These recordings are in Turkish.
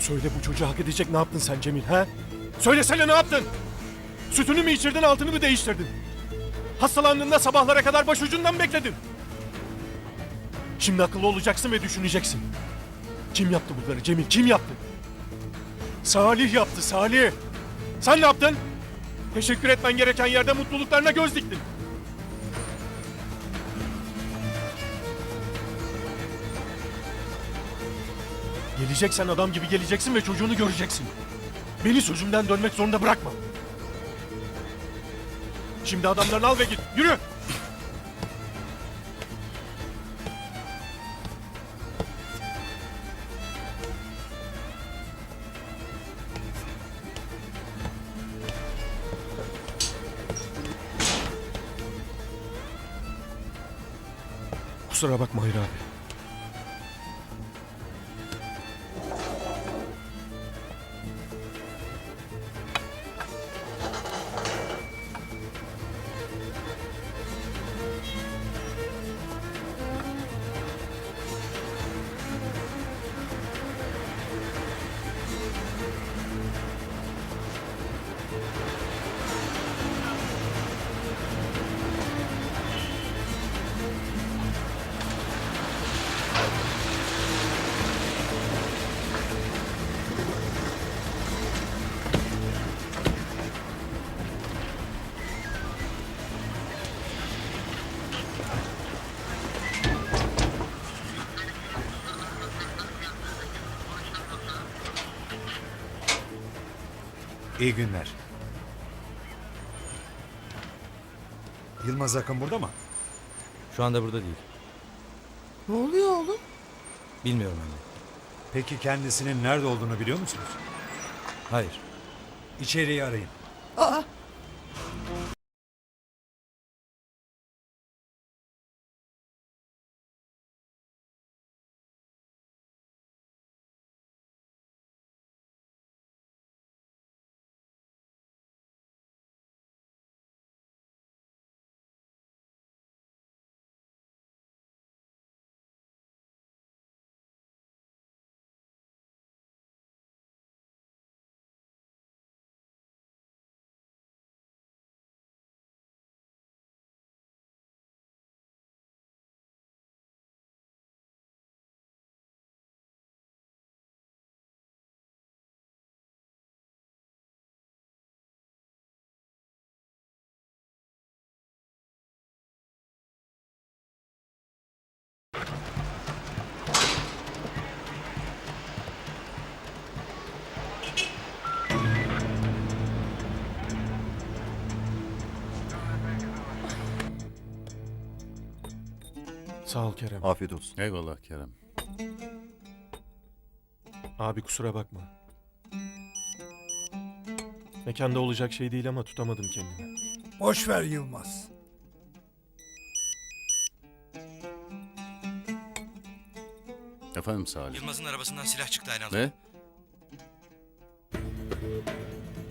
Söyle bu çocuğu hak edecek ne yaptın sen Cemil ha? Söylesene ne yaptın? Sütünü mü içirdin altını mı değiştirdin? Hastalandığında sabahlara kadar başucundan bekledin. Şimdi akıllı olacaksın ve düşüneceksin. Kim yaptı bunları Cemil kim yaptı? Salih yaptı Salih. Sen ne yaptın? Teşekkür etmen gereken yerde mutluluklarına göz diktin. Geleceksen adam gibi geleceksin ve çocuğunu göreceksin. Beni sözümden dönmek zorunda bırakma. Şimdi adamlarını al ve git. Yürü. Kusura bakma Hayri abi. İyi günler. Yılmaz Akın burada mı? Şu anda burada değil. Ne oluyor oğlum? Bilmiyorum anne. Peki kendisinin nerede olduğunu biliyor musunuz? Hayır. İçeriği arayın. Aa, Sağ ol Kerem. Afiyet olsun. Eyvallah Kerem. Abi kusura bakma. Mekanda olacak şey değil ama tutamadım kendimi. Boş ver Yılmaz. Efendim Salih. Yılmaz'ın arabasından silah çıktı aynı anda. Ne?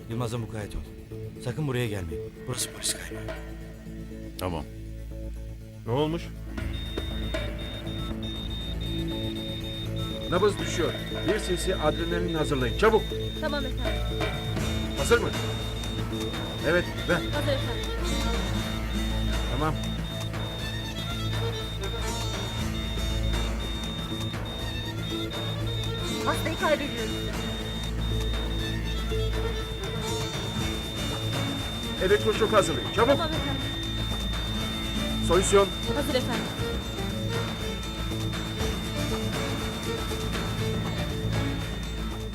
Yılmaz'a mukayyet ol. Sakın buraya gelmeyin. Burası polis kaynağı. Tamam. Ne olmuş? Nabız düşüyor. Bir cc adrenalin hazırlayın. Çabuk. Tamam efendim. Hazır mı? Evet. Ver. Hazır efendim. Tamam. Hastayı kaybediyoruz. Elektroşok hazırlayın. Çabuk. Tamam efendim. Solüsyon. Hazır efendim.